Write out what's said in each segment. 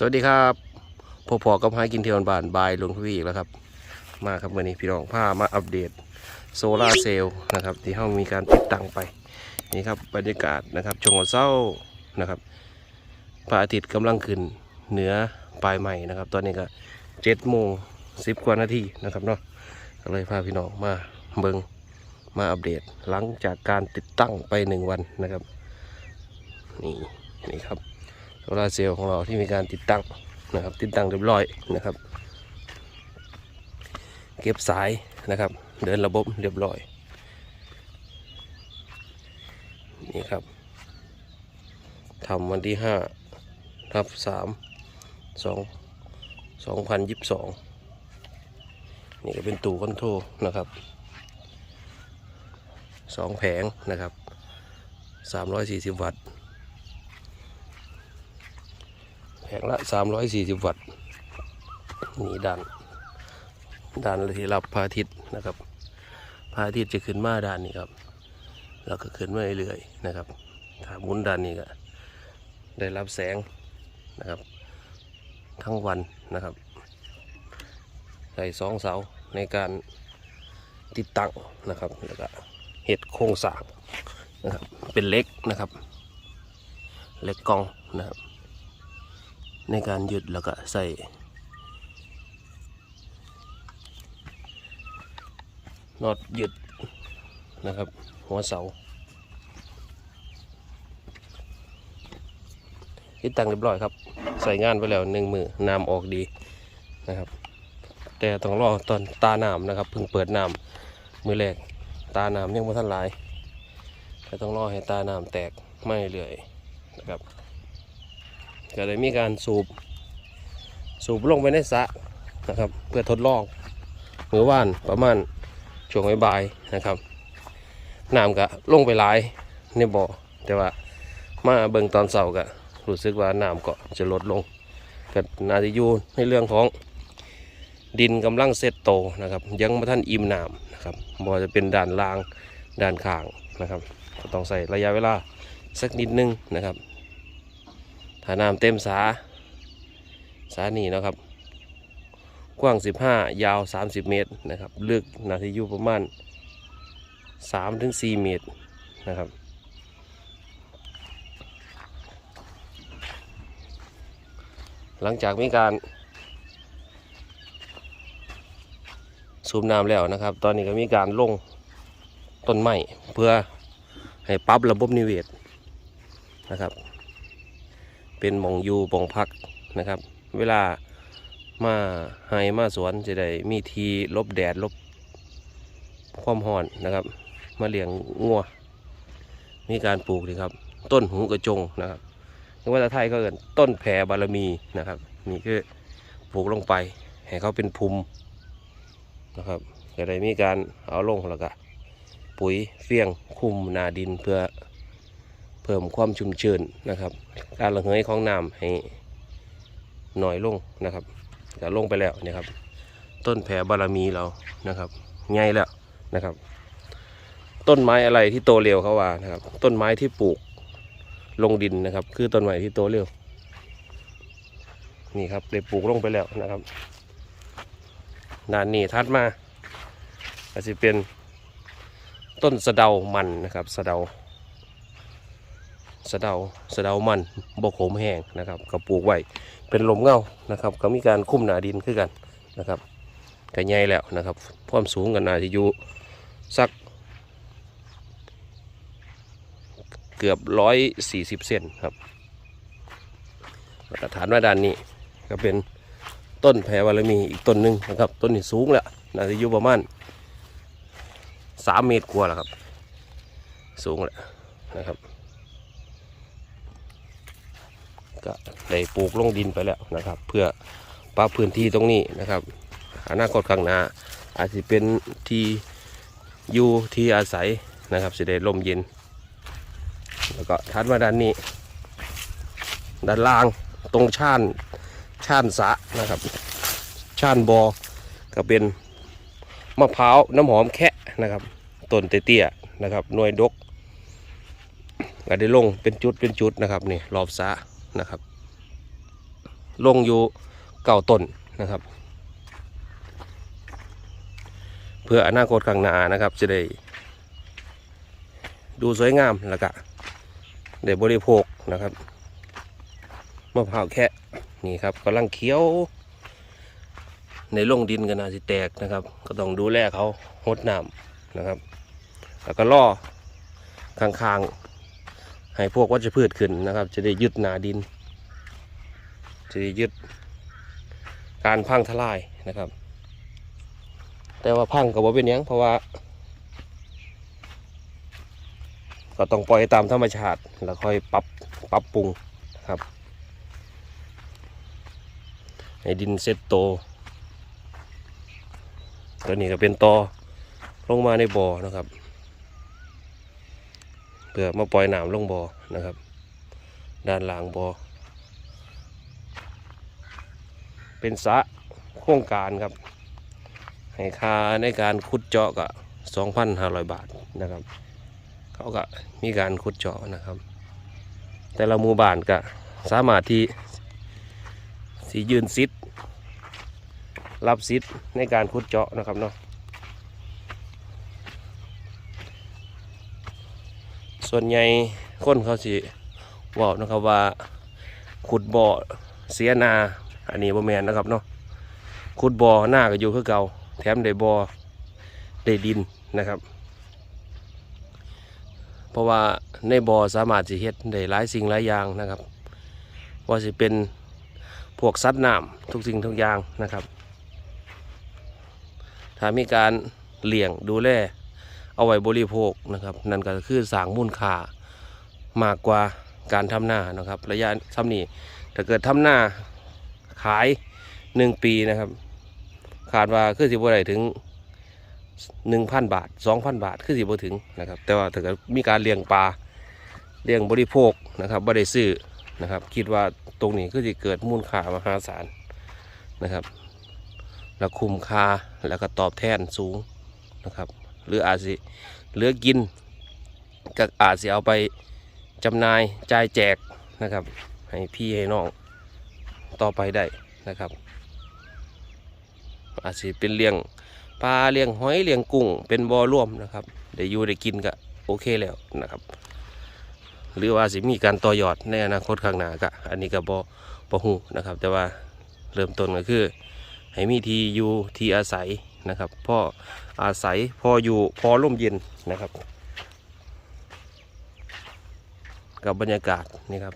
สวัสดีครับพอพอกับหากินเที่ยวบานบายหลวงทวีอีกแล้วครับ มาครับวันนี้พี่น้องพามาอัปเดตโซลาร์เซลล์นะครับ ที่เรามีการติดตั้งไปนี่ครับบรรยากาศนะครับชงวันเช้านะครับพระอาทิตย์กำลังขึ้นเหนือปลายใหม่นะครับ ตอนนี้ก็เจ็ดโมงสิบกว่านาทีนะครับเนาะก็เลยพาพี่น้องมาเบิงมาอัปเดตหลังจากการติดตั้งไปหนึ่งวันนะครับ นี่นี่ครับ ลาเซลล์ของเราที่มีการติดตั้งนะครับ ติดตั้งเรียบร้อยนะครับ เก็บสายนะครับ เดินระบบเรียบร้อย นี่ครับทำวันที่ห้าทับสามสองสองพันยิบสองนี่ก็เป็นตู้คอนโทรลนะครับสองแผงนะครับสามร้อยสี่สิบวัตต์ แผงละ 340 วัตต์นี่ด้านด้านที่รับพระอาทิตย์นะครับพระอาทิตย์จะขึ้นมาด้านนี้ครับ แล้วก็ขึ้นมาเรื่อยๆนะครับ ถ้ามุนด้านนี้ก็ได้รับแสงนะครับ ทั้งวันนะครับใส่สองเสาในการติดตั้งนะครับแล้วก็เห็ดโครงสร้างนะครับเป็นเล็กนะครับ เล็กกองนะครับ ในการหยุดแล้วก็ใส่น็อตหยุดนะครับ หัวเสาติดตั้งเรียบร้อยครับ ใส่งานไปแล้วหนึ่งมือน้ำออกดีนะครับ แต่ต้องรอตอนตาน้ำนะครับเพิ่งเปิดน้ำมือแรกตาน้ำยังไม่ทันหลายแต่ต้องรอให้ตาน้ำแตกไม่เรื่อยนะครับ ก็เลยมีการสูบ สูบลงไปในสระนะครับ เพื่อทดลองเมื่อวานประมาณช่วงบ่ายๆนะครับน้ำก็ลงไปหลายในบ่อแต่ว่ามาเบิ่งตอนเสาร์ก็รู้สึกว่าน้ำก็จะลดลงก็นาจะอยู่ในเรื่องของดินกำลังเซตโตนะครับ ยังไม่ท่านอิ่มน้ำนะครับบ่จะเป็นด่านล่างด่านข้างนะครับก็ต้องใส่ระยะเวลาสักนิดนึงนะครับ ถ้าน้ำเต็มสา สานี่นะครับ กว้าง 15 ยาว 30 เมตรนะครับลึกนาทีอยู่ประมาณ 3-4 เมตรนะครับหลังจากมีการสูบน้ำแล้วนะครับ ตอนนี้ก็มีการลงต้นไม้เพื่อให้ปรับระบบนิเวศนะครับ เป็นมองอยู่หมองพักนะครับ เวลามาให้มาสวนจะได้มีทีลบแดดลบความร้อนนะครับ มาเลี้ยงงัวมีการปลูกนี่ครับ ต้นหูกระจงนะครับในภาษาไทยก็เอิ้นต้นแผ่บารมีนะครับ นี่คือปลูกลงไปให้เขาเป็นภูมินะครับจะได้มีการเอาลงแล้วก็ปุ๋ยเฟี้ยงคุมนาดินเพื่อ พิ่มความชุ่มชื้นนะครับ การระเหยของน้ำให้หน่อยลงนะครับจะลงไปแล้วนี่ยครับ ต้นแผ่บารมีเรานะครับง่ายแล้วนะครับ ต้นไม้อะไรที่โตเร็วเขาว่านะครับ ต้นไม้ที่ปลูกลงดินนะครับ คือต้นไม้ที่โตเร็ว นี่ครับได้ปลูกลงไปแล้วนะครับด้านนี้ทัดมาอาจจะเป็นต้นสะเดามันนะครับสะเดา สะเดาสะเดามันบกโขมแห้งนะครับก็ปลูกไว้เป็นลมเงานะครับ ก็มีการคุ้มหนาดินขึ้นกันนะครับก็ใหญ่แล้วนะครับความสูงกันนาจะอยู่สัก เกือบร้อยสี่สิบเซนครับมาตรฐานว่าด้านนี้ก็เป็นต้นแพรวารมีอีกต้นหนึ่งนะครับ ต้นนี้สูงแล้วน่าจะอยู่ประมาณสามเมตรกว่าแล้วครับ สูงแล้วนะครับ ก็ได้ปลูกลงดินไปแล้วนะครับ เพื่อปรับพื้นที่ตรงนี้นะครับอนาคตข้างหน้าอาจจะเป็นที่อยู่ที่อาศัยนะครับสิได้ลมเย็น แล้วก็ทัดมาด้านนี้ ด้านล่างตรงชานชานสะนะครับชานบอก็เป็นมะพร้าวน้ำหอมแคะนะครับต้นเตี้ยๆนะครับหน่วยดกก็ได้ลงเป็นจุดเป็นจุดนะครับนี่รอบสะ นะครับ ลงอยู่เก่าต้นนะครับ เพื่ออนาคตข้างหน้านะครับ จะได้ดูสวยงามแล้วก็ได้บริโภคนะครับมะพร้าวแค่นี่ครับกำลังเคี้ยวในลงดินกันนาสิแตกนะครับ ก็ต้องดูแลเขาหดน้ำนะครับ แล้วก็ล่อข้างๆ ให้พวกวัชพืชขึ้นนะครับ จะได้ยึดหนาดิน จะได้ยึดการพังทลายนะครับ แต่ว่าพังก็บ่เป็นยังเพราะว่า ก็ต้องปล่อยตามธรรมชาติ แล้วค่อยปรับปรับปรุงครับให้ดินเซตโต ตัวนี้ก็เป็นตอลงมาในบ่อนะครับ เพื่อมาปล่อยน้ำลงบ่อนะครับ ด้านหลังบ่อเป็นสะโครงการครับ ให้ค่าในการขุดเจาะก็2,500 บาทนะครับ เขาก็มีการขุดเจาะนะครับ แต่ละหมู่บ้านก็สามารถที่สียืนซิดรับซิดในการขุดเจาะนะครับเนาะ ส่วนใหญ่คนเขาสิบอกนะครับว่า ขุดบ่อเสียนา อันนี้บ่แมนนะครับเนาะขุดบ่อหน้าก็อยู่คือเก่าแถมได้บ่อได้ดินนะครับ เพราะว่าในบ่อสามารถสิเฮ็ดได้หลายสิ่งหลายอย่างนะครับ ว่าสิเป็นพวกสัตว์น้ำทุกสิ่งทุกอย่างนะครับ ถ้ามีการเลี้ยงดูแล เอาไว้บริโภคนะครับ นั่นก็คือสร้างมูลค่ามากกว่าการทำหน้านะครับ ระยะซ้ำนี้ถ้าเกิดทำหน้าขายหนึ่งปีนะครับขาดว่าคือสิบได้ถึงหนึ่งพันบาทสองพันบาทคือสิบ่ถึงนะครับ แต่ว่าถ้าเกิดมีการเลี้ยงปลาเลี้ยงบริโภคนะครับบ่ได้ซื้อนะครับ คิดว่าตรงนี้คือสิเกิดมูลค่ามหาศาลนะครับ แล้วคุ้มค่าแล้วก็ตอบแทนสูงนะครับ หรืออาจสิเหลือกินก็อาจสิเอาไปจำหน่ายจ่ายแจกนะครับ ให้พี่ให้น้องต่อไปได้นะครับ อาจสิเป็นเลี้ยงปลาเลี้ยงหอยเลี้ยงกุ้ง เป็นบ่อร่วมนะครับได้อยู่ได้กินก็โอเคแล้วนะครับ หรือว่าสิมีการต่อยอดในอนาคตข้างหน้าก็อันนี้ก็บ่บ่ฮู้นะครับ แต่ว่าเริ่มต้นก็คือ ให้มีที่อยู่ที่อาศัย นะครับพ่ออาศัยพออยู่พอร่มเย็นนะครับ กับบรรยากาศนี่ครับ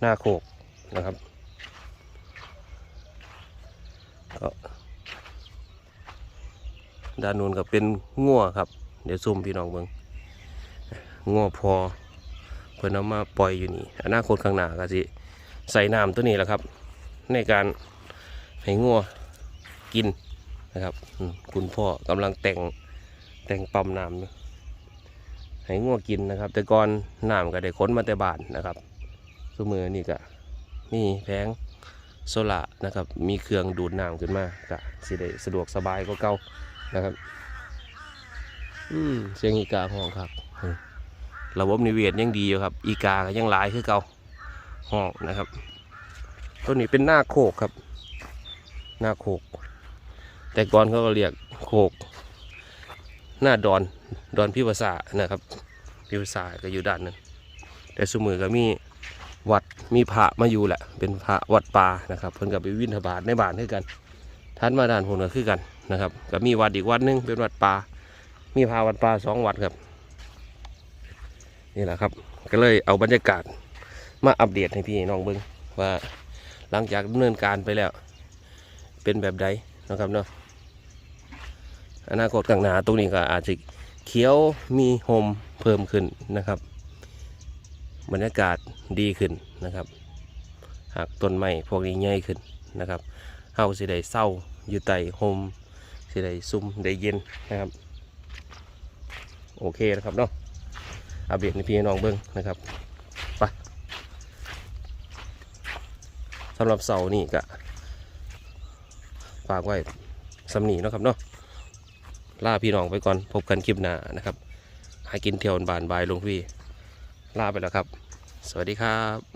หน้าโคกนะครับก็ด้านนู้นก็เป็นงัวครับ เดี๋ยวซุ่มพี่น้องเบิงงัวพอเพิ่อนเอามาปล่อยอยู่นี่อนาคตข้างหน้าก็สิใส่น้ำตัวนี้แหละครับ ในการให้งัวกิน นะครับคุณพ่อกำลังแต่งแต่งปั๊มน้ำให้งัวกินนะครับ แต่ก่อนน้ำก็ได้ค้นมาแต่บานนะครับสมือนี่ก็มีแผงโซล่านะครับ มีเครื่องดูดน้ำขึ้นมาก็สิได้สะดวกสบายกว่าเก่านะครับอืมเสียงอีกาห้องครับระบบนิเวศยังดีอยู่ครับ อีกาก็ยังหลายคือเก่าห้องนะครับ ตัวนี้เป็นหน้าโคกครับ หน้าโคก แต่ก่อนเขาก็เรียกโคก หน้าดอนดอนพิภาษานะครับ พิภาษาก็อยู่ด้านนั้นแต่สมือก็มีวัดมีพระมาอยู่แหละ เป็นพระวัดป่านะครับเพิ่นกับไปวินทบาทในบ้านด้วยกันท่านมาด้านผลก็คือกันนะครับก็มีวัดอีกวัดหนึงเป็นวัดป่ามีพาวัดป่าสองวัดครับนี่แหละครับ ก็เลยเอาบรรยากาศมาอัปเดตให้พี่น้องเบิ้งว่าหลังจากดำเนินการไปแล้ว เป็นแบบใดนะครับเนาะ อนาคตข้างหน้าตรงนี้ก็อาจจะเขียวมีโฮมเพิ่มขึ้นนะครับ บรรยากาศดีขึ้นนะครับ หากต้นไม้พวกนี้ใหญ่ขึ้นนะครับเฮาสิได้เศร้าอยู่ใต้โฮมสิได้ซุ่มได้เย็นนะครับ โอเคนะครับเนาะอัปเดตในพี่น้องเบิ้งนะครับไปสำหรับเสานี่ก็ฝากไว้สำนีเนาะครับเนาะ ลาพี่น้องไปก่อน พบกันคลิปหน้านะครับ หากินเที่ยวบานบายหลวงพี่ ลาไปแล้วครับ สวัสดีครับ